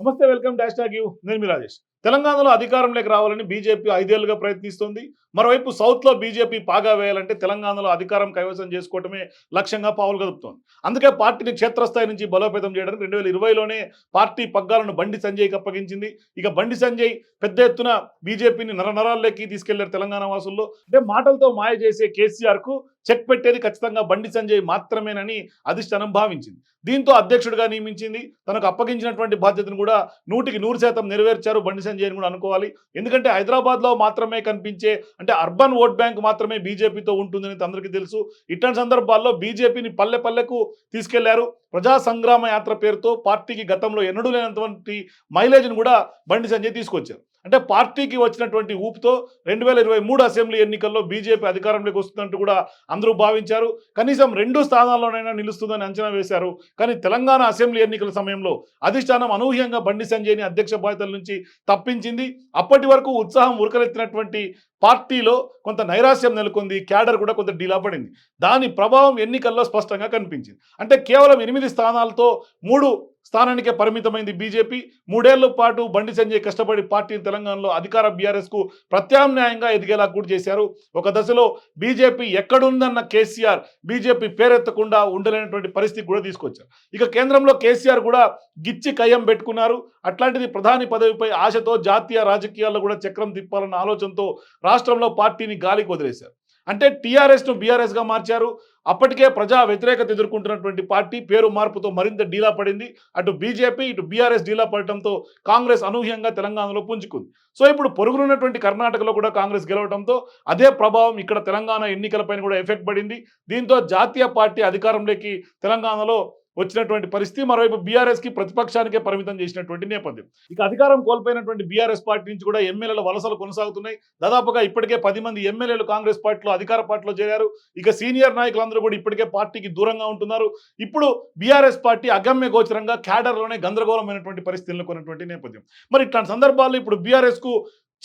నమస్తే welcome dash talk you. నేను మీ రాజేష్. తెలంగాణలో అధికారంలోకి రావాలని బీజేపీ ఐదేళ్ళుగా ప్రయత్నిస్తుంది. మరోవైపు సౌత్లో బీజేపీ పాగా వేయాలంటే తెలంగాణలో అధికారం కైవసం చేసుకోవటమే లక్ష్యంగా పావులు కదుపుతోంది. అందుకే పార్టీని క్షేత్రస్థాయి నుంచి బలోపేతం చేయడానికి రెండు వేల ఇరవైలోనే పార్టీ పగ్గాలను బండి సంజయ్కి అప్పగించింది. ఇక బండి సంజయ్ పెద్ద ఎత్తున బీజేపీని నరనరాల్లోకి తీసుకెళ్ళారు తెలంగాణ వాసుల్లో. అంటే మాటలతో మాయ చేసే కేసీఆర్కు చెక్ పెట్టేది ఖచ్చితంగా బండి సంజయ్ మాత్రమేనని అధిష్టానం భావించింది. దీంతో అధ్యక్షుడిగా నియమించింది. తనకు అప్పగించినటువంటి బాధ్యతను కూడా నూటికి నూరు శాతం నెరవేర్చారు బండి సంజయ్. అని కూడా అనుకోవాలి. ఎందుకంటే హైదరాబాద్లో మాత్రమే కనిపించే అంటే అర్బన్ ఓట్ బ్యాంక్ మాత్రమే బీజేపీతో ఉంటుందని అందరికీ తెలుసు. ఇట్లాంటి సందర్భాల్లో బీజేపీని పల్లె పల్లెకు తీసుకెళ్ళారు. ప్రజా సంగ్రామ యాత్ర పేరుతో పార్టీకి గతంలో ఎన్నడూ లేనటువంటి మైలేజ్ను కూడా బండి సంజయ్ తీసుకొచ్చారు. అంటే పార్టీకి వచ్చినటువంటి ఊపుతో రెండు వేల ఇరవై మూడు అసెంబ్లీ ఎన్నికల్లో బీజేపీ అధికారంలోకి వస్తుందంటూ కూడా అందరూ భావించారు. కనీసం రెండు స్థానాల్లోనైనా నిలుస్తుందని అంచనా వేశారు. కానీ తెలంగాణ అసెంబ్లీ ఎన్నికల సమయంలో అధిష్టానం అనూహ్యంగా బండి సంజయ్ని అధ్యక్ష బాధ్యతల నుంచి తప్పించింది. అప్పటి వరకు ఉత్సాహం ఉరకలెత్తినటువంటి పార్టీలో కొంత నైరాశ్యం నెలకొంది క్యాడర్ కూడా కొంత డీలా పడింది దాని ప్రభావం ఎన్నికల్లో స్పష్టంగా కనిపించింది. అంటే కేవలం ఎనిమిది స్థానాలతో మూడు స్థానానికే పరిమితమైంది బీజేపీ. మూడేళ్ళ పాటు బండి సంజయ్ కష్టపడి పార్టీని తెలంగాణలో అధికార బీఆర్ఎస్కు ప్రత్యామ్నాయంగా ఎదిగేలా కూడా చేశారు. ఒక దశలో బీజేపీ ఎక్కడుందన్న కేసీఆర్ బీజేపీ పేరెత్తకుండా ఉండలేనటువంటి పరిస్థితి కూడా తీసుకొచ్చారు. ఇక కేంద్రంలో కేసీఆర్ కూడా గిచ్చి కయ్యం పెట్టుకున్నారు. అట్లాంటిది ప్రధాని పదవిపై ఆశతో జాతీయ రాజకీయాల్లో కూడా చక్రం తిప్పాలన్న ఆలోచనతో రాష్ట్రంలో పార్టీని గాలికి వదిలేశారు. అంటే టీఆర్ఎస్ను బీఆర్ఎస్గా మార్చారు. అప్పటికే ప్రజా వ్యతిరేకత ఎదుర్కొంటున్నటువంటి పార్టీ పేరు మార్పుతో మరింత డీలా పడింది. అటు బీజేపీ ఇటు బీఆర్ఎస్ డీలా పడటంతో కాంగ్రెస్ అనూహ్యంగా తెలంగాణలో పుంజుకుంది. సో ఇప్పుడు పొరుగునున్నటువంటి కర్ణాటకలో కూడా కాంగ్రెస్ గెలవడంతో అదే ప్రభావం ఇక్కడ తెలంగాణ ఎన్నికలపైన కూడా ఎఫెక్ట్ పడింది. దీంతో జాతీయ పార్టీ అధికారంలోకి తెలంగాణలో వచ్చినటువంటి పరిస్థితి మరోవైపు బీఆర్ఎస్కి ప్రతిపక్షానికే పరిమితం చేసినటువంటి నేపథ్యం. ఇక అధికారం కోల్పోయినటువంటి బీఆర్ఎస్ పార్టీ నుంచి కూడా ఎమ్మెల్యేల వలసలు కొనసాగుతున్నాయి. దాదాపుగా ఇప్పటికే పది మంది ఎమ్మెల్యేలు కాంగ్రెస్ పార్టీలో అధికార పార్టీలో చేరారు. ఇక సీనియర్ నాయకులందరూ కూడా ఇప్పటికే పార్టీకి దూరంగా ఉంటున్నారు. ఇప్పుడు బీఆర్ఎస్ పార్టీ అగమ్య గోచరంగా క్యాడర్లోనే గందరగోళమైనటువంటి పరిస్థితులు కొన్నటువంటి నేపథ్యం. మరి ఇట్లాంటి సందర్భాల్లో ఇప్పుడు బీఆర్ఎస్కు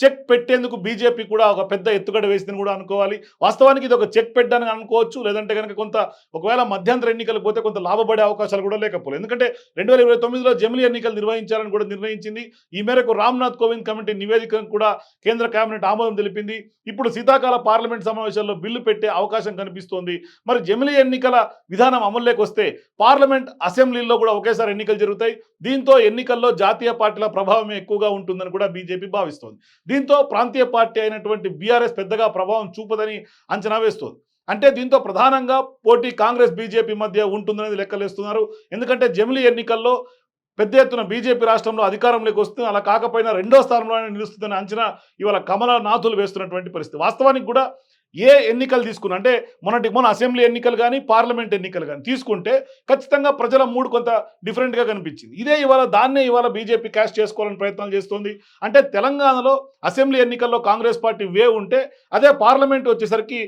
చెక్ పెట్టేందుకు బీజేపీ కూడా ఒక పెద్ద ఎత్తుగడ వేసిందని కూడా అనుకోవాలి. వాస్తవానికి ఇది ఒక చెక్ పెట్టడానికి అనుకోవచ్చు లేదంటే కనుక కొంత ఒకవేళ మధ్యంతర ఎన్నికలు పోతే కొంత లాభపడే అవకాశాలు కూడా లేకపోలేదు. ఎందుకంటే రెండు వేల ఇరవై తొమ్మిదిలో జమిలీ ఎన్నికలు నిర్వహించాలని కూడా నిర్ణయించింది. ఈ మేరకు రామ్నాథ్ కోవింద్ కమిటీ నివేదికను కూడా కేంద్ర కేబినెట్ ఆమోదం తెలిపింది. ఇప్పుడు శీతాకాల పార్లమెంట్ సమావేశాల్లో బిల్లు పెట్టే అవకాశం కనిపిస్తోంది. మరి జమిలీ ఎన్నికల విధానం అమల్లోకి వస్తే పార్లమెంట్ అసెంబ్లీలో కూడా ఒకేసారి ఎన్నికలు జరుగుతాయి. దీంతో ఎన్నికల్లో జాతీయ పార్టీల ప్రభావం ఎక్కువగా ఉంటుందని కూడా బీజేపీ భావిస్తోంది. దీంతో ప్రాంతీయ పార్టీ అయినటువంటి బీఆర్ఎస్ పెద్దగా ప్రభావం చూపదని అంచనా వేస్తోంది. అంటే దీంతో ప్రధానంగా పోటీ కాంగ్రెస్ బీజేపీ మధ్య ఉంటుందనేది లెక్కలేస్తున్నారు. ఎందుకంటే జమిలీ ఎన్నికల్లో పెద్ద ఎత్తున బీజేపీ రాష్ట్రంలో అధికారంలోకి వస్తుంది. అలా కాకపోయినా రెండో స్థానంలోనే నిలుస్తుందని అంచనా ఇవాళ కమలనాథులు వేస్తున్నటువంటి పరిస్థితి. వాస్తవానికి కూడా ఏ ఎన్నికలు తీసుకున్నా అంటే మొన్నటి మొన్న అసెంబ్లీ ఎన్నికలు కానీ పార్లమెంట్ ఎన్నికలు కానీ తీసుకుంటే ఖచ్చితంగా ప్రజల మూడు కొంత డిఫరెంట్గా కనిపించింది. ఇదే ఇవాళ దాన్నే ఇవాళ బీజేపీ క్యాష్ చేసుకోవాలని ప్రయత్నాలు చేస్తుంది. అంటే తెలంగాణలో అసెంబ్లీ ఎన్నికల్లో కాంగ్రెస్ పార్టీ వే ఉంటే అదే పార్లమెంట్ వచ్చేసరికి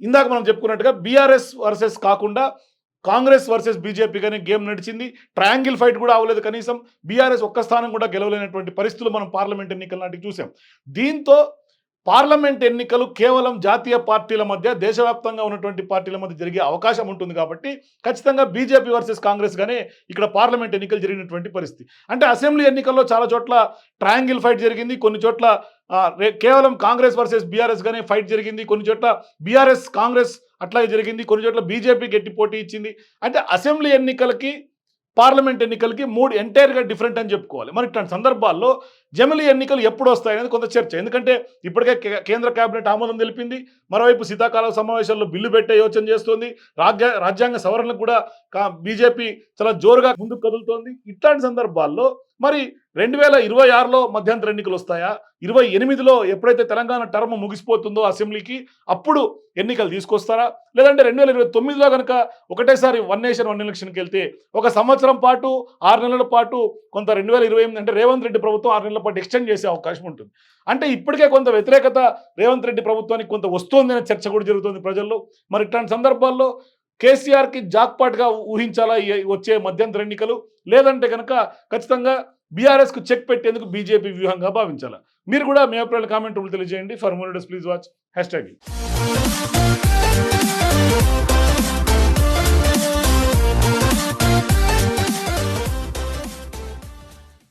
ఇందాక మనం చెప్పుకున్నట్టుగా బీఆర్ఎస్ వర్సెస్ కాకుండా కాంగ్రెస్ వర్సెస్ బీజేపీ కానీ గేమ్ నడిచింది. ట్రయాంగిల్ ఫైట్ కూడా అవ్వలేదు కనీసం. బీఆర్ఎస్ ఒక్క స్థానం కూడా గెలవలేనటువంటి పరిస్థితులు మనం పార్లమెంట్ ఎన్నికల నాటికి చూసాం. దీంతో పార్లమెంట్ ఎన్నికలు కేవలం జాతీయ పార్టీల మధ్య దేశవ్యాప్తంగా ఉన్నటువంటి పార్టీల మధ్య జరిగే అవకాశం ఉంటుంది కాబట్టి ఖచ్చితంగా బీజేపీ వర్సెస్ కాంగ్రెస్ గానే ఇక్కడ పార్లమెంట్ ఎన్నికలు జరిగినటువంటి పరిస్థితి. అంటే అసెంబ్లీ ఎన్నికల్లో చాలా చోట్ల ట్రయాంగిల్ ఫైట్ జరిగింది కొన్ని చోట్ల కేవలం కాంగ్రెస్ వర్సెస్ బీఆర్ఎస్ గానే ఫైట్ జరిగింది కొన్ని చోట్ల బీఆర్ఎస్ కాంగ్రెస్ అట్లాగే జరిగింది కొన్ని చోట్ల బీజేపీ గట్టి పోటీ ఇచ్చింది. అంటే అసెంబ్లీ ఎన్నికలకి పార్లమెంట్ ఎన్నికలకి మూడు ఎంటైర్గా డిఫరెంట్ అని చెప్పుకోవాలి. మరి ఇట్లాంటి సందర్భాల్లో జమిలి ఎన్నికలు ఎప్పుడు వస్తాయనేది కొంత చర్చ. ఎందుకంటే ఇప్పటికే కే- కేంద్ర కేబినెట్ ఆమోదం తెలిపింది. మరోవైపు శీతాకాల సమావేశాల్లో బిల్లు పెట్టే యోచన చేస్తోంది. రాజ్య రాజ్యాంగ సవరణలకు కూడా బీజేపీ చాలా జోరుగా ముందుకు కదులుతోంది. ఇట్లాంటి సందర్భాల్లో మరి రెండు వేల ఇరవై ఆరులో మధ్యంతర ఎన్నికలు వస్తాయా ఇరవై ఎనిమిదిలో ఎప్పుడైతే తెలంగాణ టర్మ్ ముగిసిపోతుందో అసెంబ్లీకి అప్పుడు ఎన్నికలు తీసుకొస్తారా? లేదంటే రెండు వేల ఇరవై తొమ్మిదిలో కనుక ఒకటేసారి వన్ నేషన్ వన్ ఎలక్షన్కి వెళ్తే ఒక సంవత్సరం పాటు ఆరు నెలల పాటు కొంత రెండు వేల ఇరవై ఎనిమిది అంటే రేవంత్ రెడ్డి ప్రభుత్వం ఆరు నెలల పాటు ఎక్స్టెండ్ చేసే అవకాశం ఉంటుంది. అంటే ఇప్పటికే కొంత వ్యతిరేకత రేవంత్ రెడ్డి ప్రభుత్వానికి కొంత వస్తుంది చర్చ కూడా జరుగుతుంది ప్రజల్లో. మరి ఇట్లాంటి సందర్భాల్లో కేసీఆర్కి జాక్పాట్గా ఊహించాలా వచ్చే మధ్యంతర ఎన్నికలు? లేదంటే కనుక ఖచ్చితంగా బీఆర్ఎస్కు చెక్ పెట్టేందుకు బీజేపీ వ్యూహంగా భావించాలా. మీరు కూడా మీ అభిప్రాయాలు కామెంట్ తెలియజేయండి. For more please watch hashtag